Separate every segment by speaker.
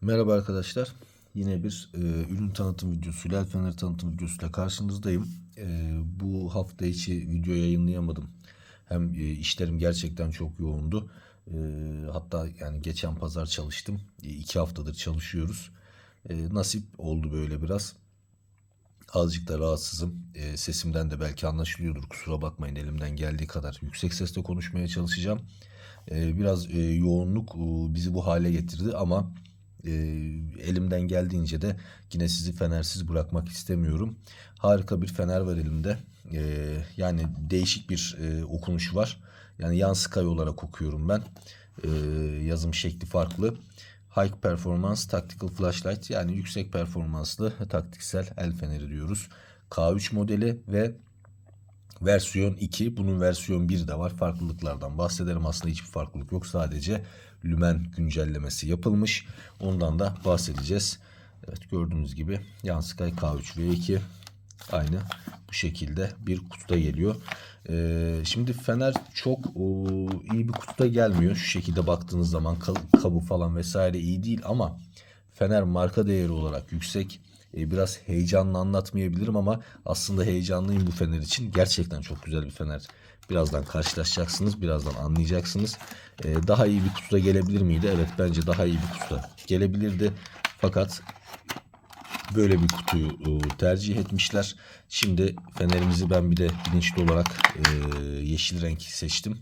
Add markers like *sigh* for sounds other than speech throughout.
Speaker 1: Merhaba arkadaşlar. Yine bir e, ürün tanıtım videosu, el feneri tanıtım videosuyla karşınızdayım. E, bu hafta içi video yayınlayamadım. Hem e, işlerim gerçekten çok yoğundu. E, hatta yani geçen pazar çalıştım. E, iki haftadır çalışıyoruz. E, nasip oldu böyle biraz. Azıcık da rahatsızım. E, sesimden de belki anlaşılıyordur. Kusura bakmayın elimden geldiği kadar. Yüksek sesle konuşmaya çalışacağım. E, biraz e, yoğunluk e, bizi bu hale getirdi ama e, elimden geldiğince de yine sizi fenersiz bırakmak istemiyorum. Harika bir fener var elimde. E, yani değişik bir e, okunuşu var. Yani yan Sky olarak okuyorum ben. E, yazım şekli farklı. High Performance Tactical Flashlight yani yüksek performanslı taktiksel el feneri diyoruz. K3 modeli ve versiyon 2. Bunun versiyon 1 de var. Farklılıklardan bahsederim. Aslında hiçbir farklılık yok. Sadece lümen güncellemesi yapılmış. Ondan da bahsedeceğiz. Evet gördüğünüz gibi Yansky K3 V2 aynı bu şekilde bir kutuda geliyor. Ee, şimdi Fener çok o, iyi bir kutuda gelmiyor. Şu şekilde baktığınız zaman kabı falan vesaire iyi değil ama Fener marka değeri olarak yüksek. Ee, biraz heyecanlı anlatmayabilirim ama aslında heyecanlıyım bu Fener için. Gerçekten çok güzel bir Fener. Birazdan karşılaşacaksınız, birazdan anlayacaksınız. Ee, daha iyi bir kutuda gelebilir miydi? Evet bence daha iyi bir kutuda gelebilirdi. Fakat böyle bir kutuyu e, tercih etmişler. Şimdi fenerimizi ben bir de bilinçli olarak e, yeşil renk seçtim.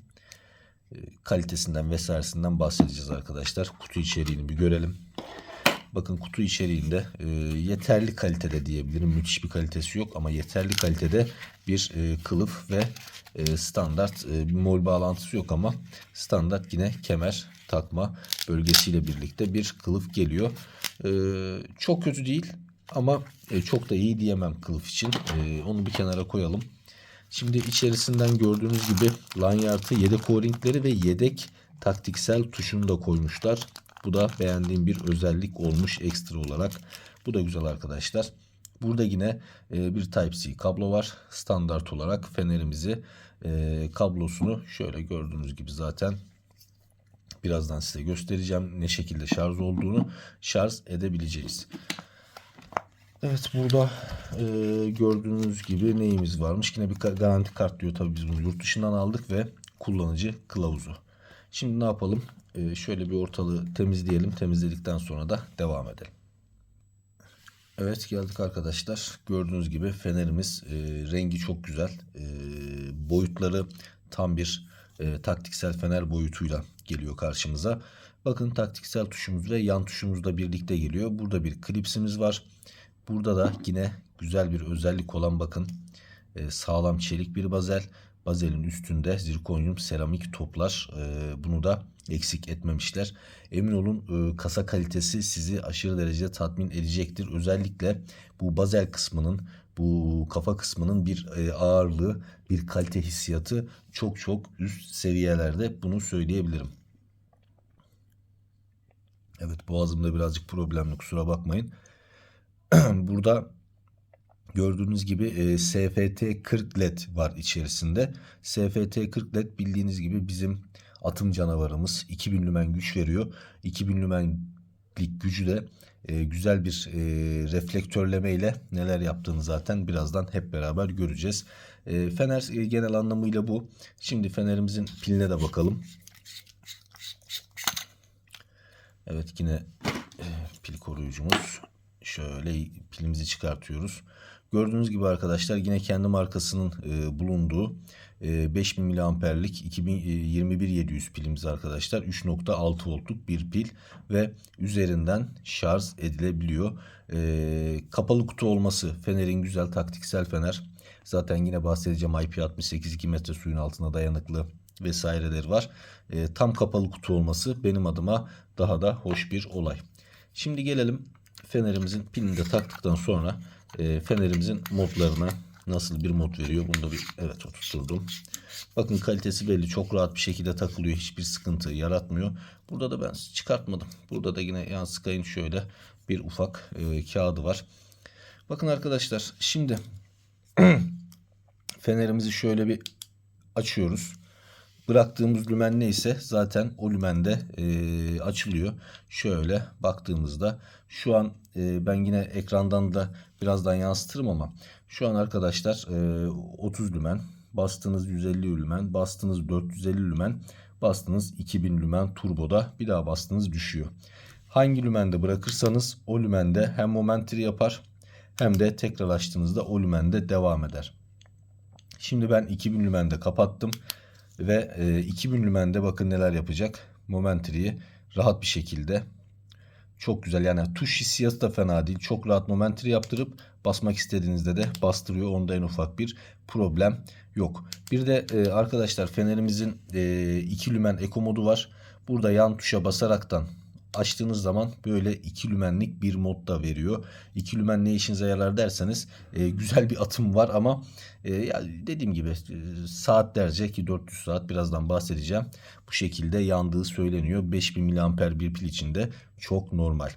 Speaker 1: E, kalitesinden vesairesinden bahsedeceğiz arkadaşlar. Kutu içeriğini bir görelim. Bakın kutu içeriğinde e, yeterli kalitede diyebilirim. Müthiş bir kalitesi yok ama yeterli kalitede bir e, kılıf ve e, standart e, bir mol bağlantısı yok ama standart yine kemer takma bölgesiyle birlikte bir kılıf geliyor. E, çok kötü değil ama e, çok da iyi diyemem kılıf için. E, onu bir kenara koyalım. Şimdi içerisinden gördüğünüz gibi lanyartı, yedek o-ringleri ve yedek taktiksel tuşunu da koymuşlar. Bu da beğendiğim bir özellik olmuş ekstra olarak. Bu da güzel arkadaşlar. Burada yine e, bir Type-C kablo var. Standart olarak fenerimizi e, kablosunu şöyle gördüğünüz gibi zaten birazdan size göstereceğim ne şekilde şarj olduğunu şarj edebileceğiz. Evet burada e, gördüğünüz gibi neyimiz varmış? Yine bir garanti kart diyor tabii biz bunu yurt dışından aldık ve kullanıcı kılavuzu. Şimdi ne yapalım? E, şöyle bir ortalığı temizleyelim. Temizledikten sonra da devam edelim. Evet geldik arkadaşlar. Gördüğünüz gibi fenerimiz e, rengi çok güzel. E, boyutları tam bir e, taktiksel fener boyutuyla geliyor karşımıza. Bakın taktiksel tuşumuz ve yan tuşumuz da birlikte geliyor. Burada bir klipsimiz var. Burada da yine güzel bir özellik olan bakın e, sağlam çelik bir bazel. Bazelin üstünde zirkonyum seramik toplar. E, bunu da eksik etmemişler. Emin olun e, kasa kalitesi sizi aşırı derecede tatmin edecektir. Özellikle bu bazel kısmının bu kafa kısmının bir e, ağırlığı, bir kalite hissiyatı çok çok üst seviyelerde bunu söyleyebilirim. Evet boğazımda birazcık problemli kusura bakmayın. *clears throat* Burada gördüğünüz gibi e, SFT 40 led var içerisinde. SFT 40 led bildiğiniz gibi bizim atım canavarımız 2000 lümen güç veriyor. 2000 lümenlik gücü de e, güzel bir e, reflektörleme ile neler yaptığını zaten birazdan hep beraber göreceğiz. E, fener e, genel anlamıyla bu. Şimdi fenerimizin piline de bakalım. Evet yine e, pil koruyucumuz. Şöyle pilimizi çıkartıyoruz. Gördüğünüz gibi arkadaşlar yine kendi markasının e, bulunduğu e, 5000 miliamperlik 21700 pilimiz arkadaşlar. 3.6 voltluk bir pil ve üzerinden şarj edilebiliyor. E, kapalı kutu olması fenerin güzel taktiksel fener. Zaten yine bahsedeceğim IP68 2 metre suyun altına dayanıklı vesaireleri var. E, tam kapalı kutu olması benim adıma daha da hoş bir olay. Şimdi gelelim fenerimizin pilini de taktıktan sonra e, fenerimizin modlarına nasıl bir mod veriyor. Bunu da bir evet oturturdum. Bakın kalitesi belli. Çok rahat bir şekilde takılıyor. Hiçbir sıkıntı yaratmıyor. Burada da ben çıkartmadım. Burada da yine yan Sky'ın şöyle bir ufak e, kağıdı var. Bakın arkadaşlar şimdi *clears throat* fenerimizi şöyle bir açıyoruz. Bıraktığımız lümen neyse zaten o lümende e, açılıyor. Şöyle baktığımızda şu an e, ben yine ekrandan da birazdan yansıtırım ama şu an arkadaşlar e, 30 lümen bastığınız 150 lümen bastığınız 450 lümen bastığınız 2000 lümen turboda bir daha bastığınız düşüyor. Hangi lümende bırakırsanız o lümende hem momentri yapar hem de tekrar açtığınızda o lümende devam eder. Şimdi ben 2000 lümende kapattım ve e, 2000 lümende bakın neler yapacak. Momentriyi rahat bir şekilde çok güzel yani tuş hissiyatı da fena değil. Çok rahat momentri yaptırıp basmak istediğinizde de bastırıyor. Onda en ufak bir problem yok. Bir de e, arkadaşlar fenerimizin e, 2 lümen eko modu var. Burada yan tuşa basaraktan açtığınız zaman böyle 2 lümenlik bir mod da veriyor. 2 lümen ne işinize yarar derseniz e, güzel bir atım var ama e, ya dediğim gibi e, saatlerce ki 400 saat birazdan bahsedeceğim. Bu şekilde yandığı söyleniyor. 5000 mAh bir pil içinde çok normal.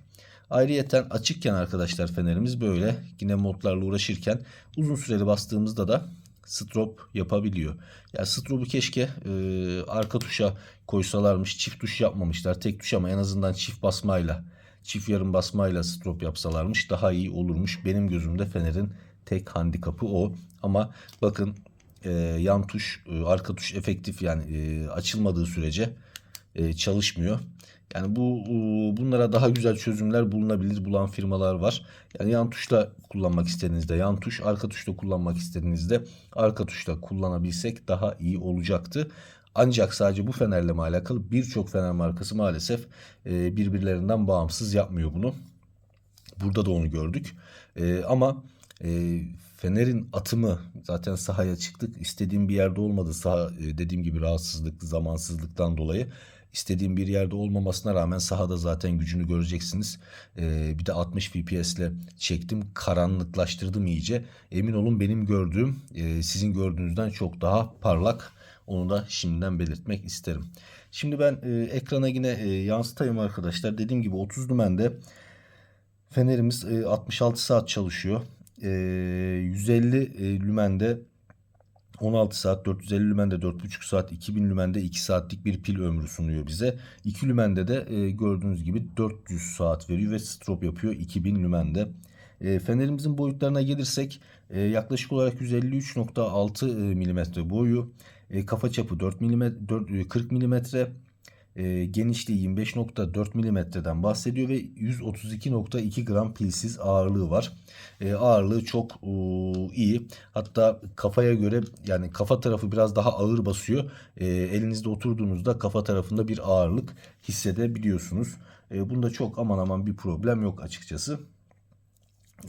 Speaker 1: Ayrıyeten açıkken arkadaşlar fenerimiz böyle yine modlarla uğraşırken uzun süreli bastığımızda da strop yapabiliyor. Ya strobu keşke e, arka tuşa koysalarmış. Çift tuş yapmamışlar. Tek tuş ama en azından çift basmayla, çift yarım basmayla strop yapsalarmış daha iyi olurmuş. Benim gözümde Fener'in tek handikapı o. Ama bakın e, yan tuş, e, arka tuş efektif yani e, açılmadığı sürece e, çalışmıyor. Yani bu bunlara daha güzel çözümler bulunabilir bulan firmalar var. Yani yan tuşla kullanmak istediğinizde yan tuş, arka tuşla kullanmak istediğinizde arka tuşla kullanabilsek daha iyi olacaktı. Ancak sadece bu fenerle mi alakalı birçok fener markası maalesef e, birbirlerinden bağımsız yapmıyor bunu. Burada da onu gördük. E, ama e, Fener'in atımı zaten sahaya çıktık. İstediğim bir yerde olmadı. Saha dediğim gibi rahatsızlık, zamansızlıktan dolayı istediğim bir yerde olmamasına rağmen sahada zaten gücünü göreceksiniz. Ee, bir de 60 FPS ile çektim. Karanlıklaştırdım iyice. Emin olun benim gördüğüm e, sizin gördüğünüzden çok daha parlak. Onu da şimdiden belirtmek isterim. Şimdi ben e, ekrana yine e, yansıtayım arkadaşlar. Dediğim gibi 30 lümende fenerimiz e, 66 saat çalışıyor. E, 150 e, lümende 16 saat 450 lümende 4,5 saat 2000 lümende 2 saatlik bir pil ömrü sunuyor bize. 2 lümende de e, gördüğünüz gibi 400 saat veriyor ve strop yapıyor 2000 lümende. E, fenerimizin boyutlarına gelirsek e, yaklaşık olarak 153.6 mm boyu, e, kafa çapı 4 mm 4, 40 mm genişliği 25.4 milimetreden bahsediyor ve 132.2 gram pilsiz ağırlığı var. E, ağırlığı çok iyi. Hatta kafaya göre yani kafa tarafı biraz daha ağır basıyor. E, elinizde oturduğunuzda kafa tarafında bir ağırlık hissedebiliyorsunuz. Bunda çok aman aman bir problem yok açıkçası.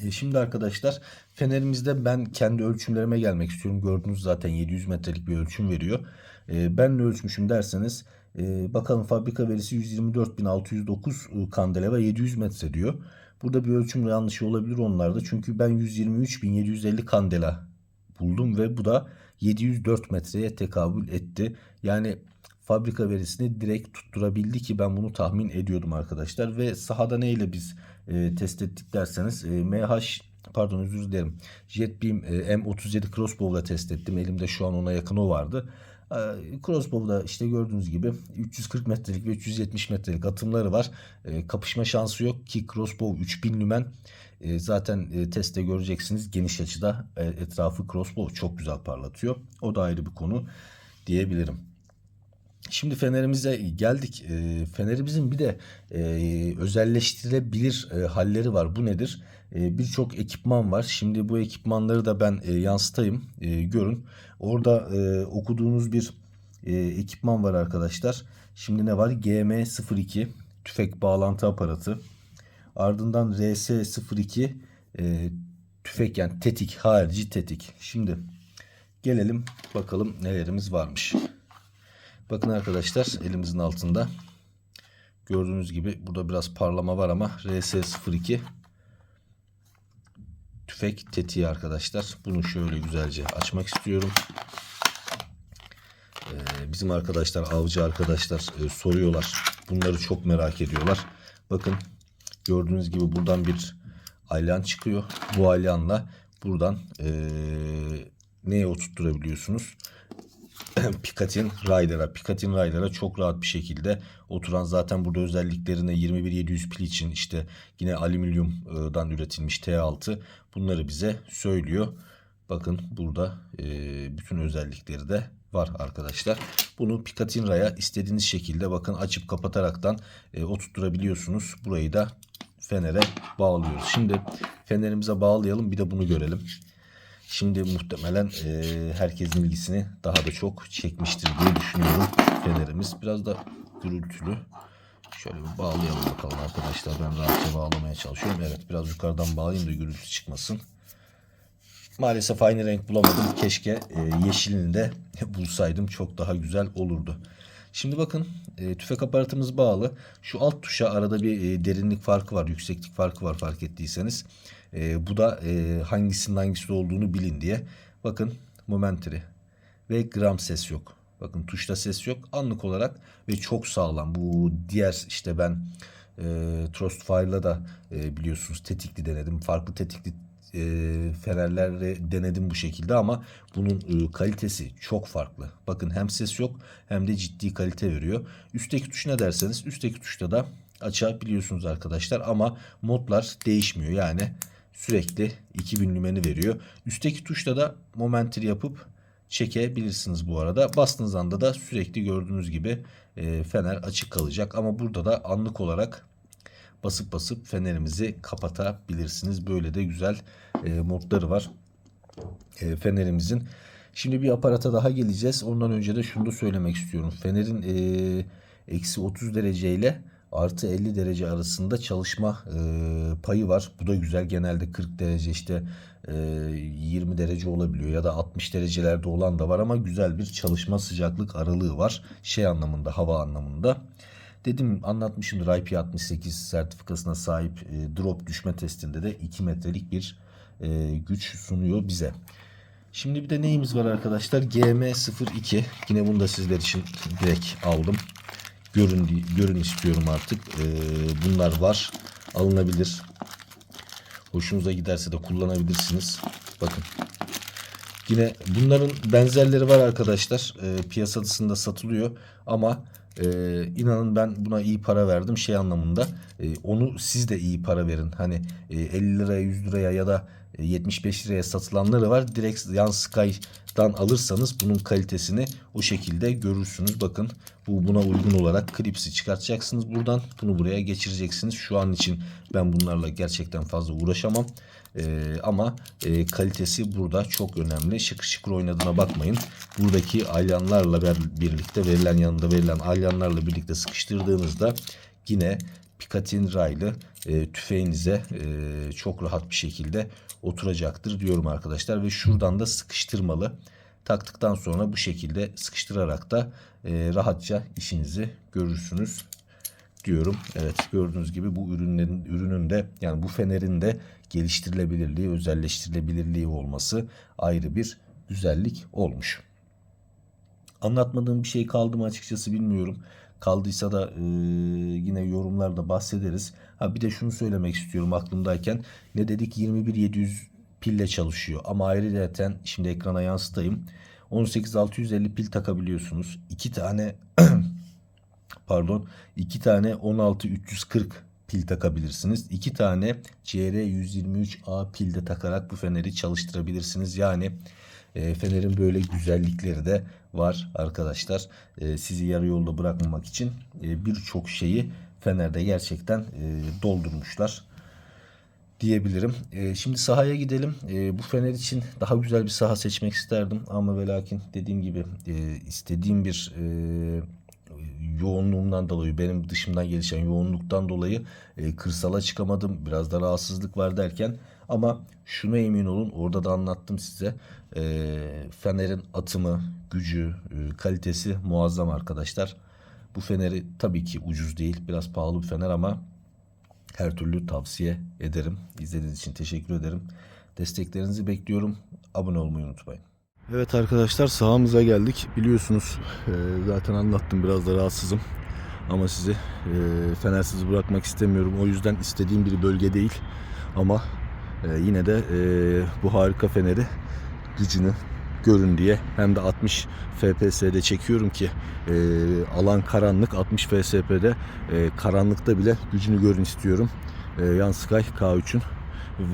Speaker 1: E, şimdi arkadaşlar fenerimizde ben kendi ölçümlerime gelmek istiyorum. Gördüğünüz zaten 700 metrelik bir ölçüm veriyor. E, ben ne ölçmüşüm derseniz e, bakalım fabrika verisi 124.609 e, kandela ve 700 metre diyor. Burada bir ölçüm yanlışı olabilir onlarda. Çünkü ben 123.750 kandela buldum ve bu da 704 metreye tekabül etti. Yani fabrika verisini direkt tutturabildi ki ben bunu tahmin ediyordum arkadaşlar. Ve sahada neyle biz e, test ettik derseniz e, MH pardon özür dilerim JetBeam e, M37 Crossbow ile test ettim. Elimde şu an ona yakın o vardı. Ee, crossbow'da işte gördüğünüz gibi 340 metrelik ve 370 metrelik atımları var. Ee, kapışma şansı yok ki crossbow 3000 lümen. Ee, zaten e, testte göreceksiniz geniş açıda e, etrafı crossbow çok güzel parlatıyor. O da ayrı bir konu diyebilirim. Şimdi fenerimize geldik. E, fenerimizin bir de e, özelleştirilebilir e, halleri var. Bu nedir? E, Birçok ekipman var. Şimdi bu ekipmanları da ben e, yansıtayım. E, görün. Orada e, okuduğunuz bir e, ekipman var arkadaşlar. Şimdi ne var? GM02 tüfek bağlantı aparatı. Ardından RS02 e, tüfek yani tetik harici tetik. Şimdi gelelim bakalım nelerimiz varmış. Bakın arkadaşlar elimizin altında gördüğünüz gibi burada biraz parlama var ama RS02 tüfek tetiği arkadaşlar. Bunu şöyle güzelce açmak istiyorum. Ee, bizim arkadaşlar avcı arkadaşlar e, soruyorlar. Bunları çok merak ediyorlar. Bakın gördüğünüz gibi buradan bir alyan çıkıyor. Bu alyanla buradan e, neye oturtturabiliyorsunuz? *clears throat* Picatin Rider'a. Picatin Rider'a çok rahat bir şekilde oturan zaten burada özelliklerine 21700 pil için işte yine alüminyumdan üretilmiş T6 bunları bize söylüyor. Bakın burada e, bütün özellikleri de var arkadaşlar. Bunu Picatin Ray'a istediğiniz şekilde bakın açıp kapataraktan e, oturtturabiliyorsunuz. Burayı da fenere bağlıyoruz. Şimdi fenerimize bağlayalım bir de bunu görelim. Şimdi muhtemelen e, herkesin ilgisini daha da çok çekmiştir diye düşünüyorum fenerimiz. Biraz da gürültülü. Şöyle bir bağlayalım bakalım arkadaşlar. Ben rahatça bağlamaya çalışıyorum. Evet biraz yukarıdan bağlayayım da gürültü çıkmasın. Maalesef aynı renk bulamadım. Keşke e, yeşilini de *laughs* bulsaydım. Çok daha güzel olurdu. Şimdi bakın e, tüfek aparatımız bağlı. Şu alt tuşa arada bir e, derinlik farkı var, yükseklik farkı var fark ettiyseniz. E, bu da e, hangisinin hangisi olduğunu bilin diye. Bakın momentary ve gram ses yok. Bakın tuşta ses yok. Anlık olarak ve çok sağlam. Bu diğer işte ben e, Trustfire'la da e, biliyorsunuz tetikli denedim. Farklı tetikli e, fenerleri denedim bu şekilde ama bunun e, kalitesi çok farklı. Bakın hem ses yok hem de ciddi kalite veriyor. Üstteki tuş ne derseniz üstteki tuşta da açabiliyorsunuz arkadaşlar ama modlar değişmiyor. Yani sürekli 2000 lümeni veriyor. Üstteki tuşta da momentary yapıp çekebilirsiniz bu arada. Bastığınız anda da sürekli gördüğünüz gibi e, fener açık kalacak. Ama burada da anlık olarak basıp basıp fenerimizi kapatabilirsiniz. Böyle de güzel e, modları var e, fenerimizin. Şimdi bir aparata daha geleceğiz. Ondan önce de şunu da söylemek istiyorum. Fenerin e, eksi 30 derece ile artı 50 derece arasında çalışma e, payı var. Bu da güzel. Genelde 40 derece işte e, 20 derece olabiliyor ya da 60 derecelerde olan da var ama güzel bir çalışma sıcaklık aralığı var. Şey anlamında, hava anlamında. Dedim anlatmışımdır IP68 sertifikasına sahip e, drop düşme testinde de 2 metrelik bir e, güç sunuyor bize. Şimdi bir de neyimiz var arkadaşlar? GM02. Yine bunu da sizler için direkt aldım. Görün, görün istiyorum artık. E, bunlar var. Alınabilir. Hoşunuza giderse de kullanabilirsiniz. Bakın. Yine bunların benzerleri var arkadaşlar. E, piyasasında satılıyor ama e, inanın ben buna iyi para verdim şey anlamında. E, onu siz de iyi para verin. Hani e, 50 liraya 100 liraya ya da 75 liraya satılanları var. Direkt yan Sky'dan alırsanız bunun kalitesini o şekilde görürsünüz. Bakın bu buna uygun olarak klipsi çıkartacaksınız buradan. Bunu buraya geçireceksiniz. Şu an için ben bunlarla gerçekten fazla uğraşamam. Ee, ama e, kalitesi burada çok önemli. Şıkır şıkır oynadığına bakmayın. Buradaki alyanlarla birlikte verilen yanında verilen alyanlarla birlikte sıkıştırdığınızda yine Picatin raylı e, tüfeğinize e, çok rahat bir şekilde oturacaktır diyorum arkadaşlar. Ve şuradan da sıkıştırmalı. Taktıktan sonra bu şekilde sıkıştırarak da e, rahatça işinizi görürsünüz diyorum. Evet gördüğünüz gibi bu ürünlerin ürünün de yani bu fenerin de geliştirilebilirliği, özelleştirilebilirliği olması ayrı bir güzellik olmuş. Anlatmadığım bir şey kaldı mı açıkçası bilmiyorum. Kaldıysa da e, yine yorumlarda bahsederiz. Ha bir de şunu söylemek istiyorum aklımdayken. Ne dedik 21700 pille çalışıyor ama ayrıca şimdi ekrana yansıtayım. 18650 pil takabiliyorsunuz. İki tane *clears throat* pardon iki tane 16340 pil takabilirsiniz. İki tane CR123A pil de takarak bu feneri çalıştırabilirsiniz. Yani e, fenerin böyle güzellikleri de var arkadaşlar. E, sizi yarı yolda bırakmamak için e, birçok şeyi fenerde gerçekten e, doldurmuşlar diyebilirim. E, şimdi sahaya gidelim. E, bu fener için daha güzel bir saha seçmek isterdim ama ve lakin dediğim gibi e, istediğim bir e, yoğunluğumdan dolayı benim dışımdan gelişen yoğunluktan dolayı e, kırsala çıkamadım. Biraz da rahatsızlık var derken ama şuna emin olun orada da anlattım size. E, fenerin atımı, gücü, e, kalitesi muazzam arkadaşlar. Bu feneri tabii ki ucuz değil. Biraz pahalı bir fener ama her türlü tavsiye ederim. İzlediğiniz için teşekkür ederim. Desteklerinizi bekliyorum. Abone olmayı unutmayın. Evet arkadaşlar sahamıza geldik. Biliyorsunuz e, zaten anlattım biraz da rahatsızım. Ama sizi e, fenersiz bırakmak istemiyorum. O yüzden istediğim bir bölge değil. Ama e, yine de e, bu harika feneri gücünü görün diye hem de 60 FPS'de çekiyorum ki e, alan karanlık 60 FSP'de e, karanlıkta bile gücünü görün istiyorum. E, Yansky K3'ün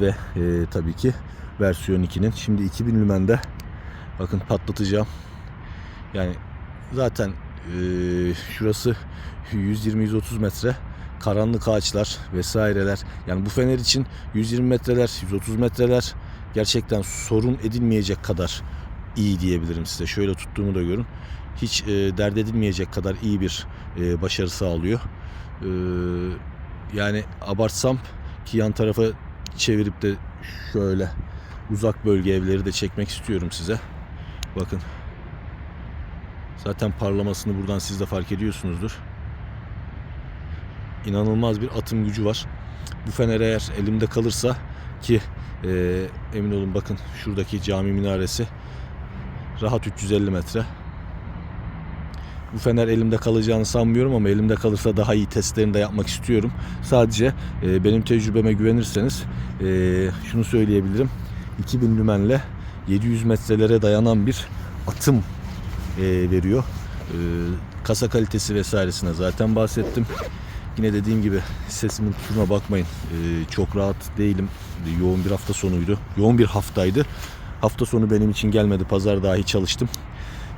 Speaker 1: ve e, tabii ki versiyon 2'nin. Şimdi 2000 lümende bakın patlatacağım. Yani zaten e, şurası 120-130 metre karanlık ağaçlar vesaireler. Yani bu fener için 120 metreler, 130 metreler gerçekten sorun edilmeyecek kadar iyi diyebilirim size. Şöyle tuttuğumu da görün. Hiç e, dert edilmeyecek kadar iyi bir e, başarı sağlıyor. E, yani abartsam ki yan tarafa çevirip de şöyle uzak bölge evleri de çekmek istiyorum size. Bakın. Zaten parlamasını buradan siz de fark ediyorsunuzdur. İnanılmaz bir atım gücü var. Bu fener eğer elimde kalırsa ki e, emin olun bakın şuradaki cami minaresi rahat 350 metre. Bu fener elimde kalacağını sanmıyorum ama elimde kalırsa daha iyi testlerini de yapmak istiyorum. Sadece e, benim tecrübeme güvenirseniz e, şunu söyleyebilirim. 2000 lümenle 700 metrelere dayanan bir atım e, veriyor. E, kasa kalitesi vesairesine zaten bahsettim. Yine dediğim gibi sesimin kusuruna bakmayın. E, çok rahat değilim. Yoğun bir hafta sonuydu. Yoğun bir haftaydı. Hafta sonu benim için gelmedi. Pazar dahi çalıştım.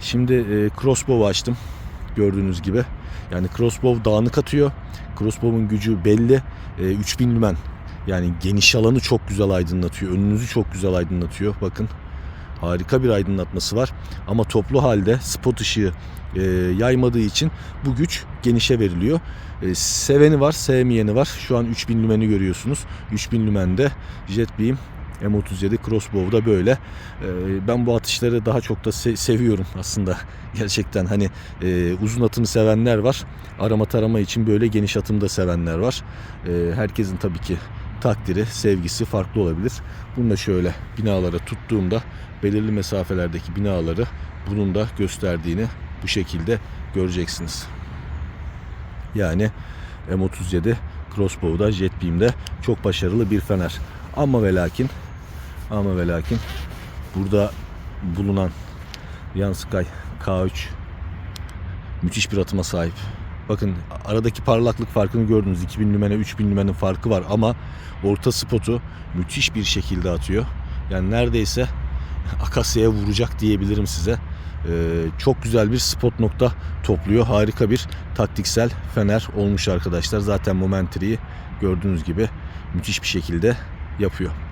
Speaker 1: Şimdi e, crossbow açtım. Gördüğünüz gibi. Yani crossbow dağınık atıyor. Crossbow'un gücü belli. E, 3000 lümen. Yani geniş alanı çok güzel aydınlatıyor. Önünüzü çok güzel aydınlatıyor. Bakın harika bir aydınlatması var. Ama toplu halde spot ışığı e, yaymadığı için bu güç genişe veriliyor. E, seveni var, sevmeyeni var. Şu an 3000 lümeni görüyorsunuz. 3000 lümende Jetbeam M37 Crossbow'da böyle. E, ben bu atışları daha çok da se- seviyorum aslında. *laughs* Gerçekten hani e, uzun atımı sevenler var. Arama tarama için böyle geniş atımı da sevenler var. E, herkesin tabii ki takdiri, sevgisi farklı olabilir. Bunu da şöyle binalara tuttuğumda belirli mesafelerdeki binaları bunun da gösterdiğini bu şekilde göreceksiniz. Yani M37 Crossbow'da Jetbeam'de çok başarılı bir fener. Ama ve lakin ama ve lakin burada bulunan Yansky K3 müthiş bir atıma sahip. Bakın aradaki parlaklık farkını gördünüz. 2000 lümene 3000 lümenin farkı var ama orta spotu müthiş bir şekilde atıyor. Yani neredeyse *laughs* Akasya'ya vuracak diyebilirim size. Ee, çok güzel bir spot nokta topluyor. Harika bir taktiksel fener olmuş arkadaşlar. Zaten Momentri'yi gördüğünüz gibi müthiş bir şekilde yapıyor.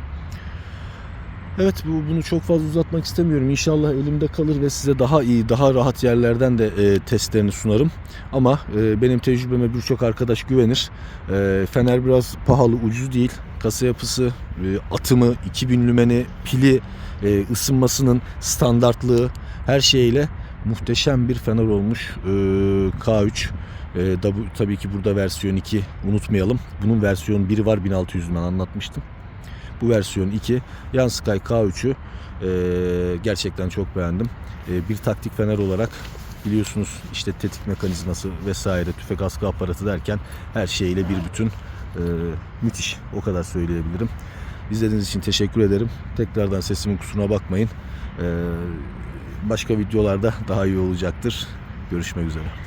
Speaker 1: Evet bu, bunu çok fazla uzatmak istemiyorum. İnşallah elimde kalır ve size daha iyi, daha rahat yerlerden de e, testlerini sunarım. Ama e, benim tecrübeme birçok arkadaş güvenir. E, Fener biraz pahalı, ucuz değil. Kasa yapısı, e, atımı, 2000 lümeni, pili, e, ısınmasının standartlığı her şeyle muhteşem bir Fener olmuş e, K3. E, da tabii ki burada versiyon 2 unutmayalım. Bunun versiyon 1'i var 1600 ben anlatmıştım. Bu versiyon 2. Yan Sky K3'ü e, gerçekten çok beğendim. E, bir taktik fener olarak biliyorsunuz işte tetik mekanizması vesaire tüfek askı aparatı derken her şeyle bir bütün e, müthiş o kadar söyleyebilirim. İzlediğiniz için teşekkür ederim. Tekrardan sesimin kusuruna bakmayın. E, başka videolarda daha iyi olacaktır. Görüşmek üzere.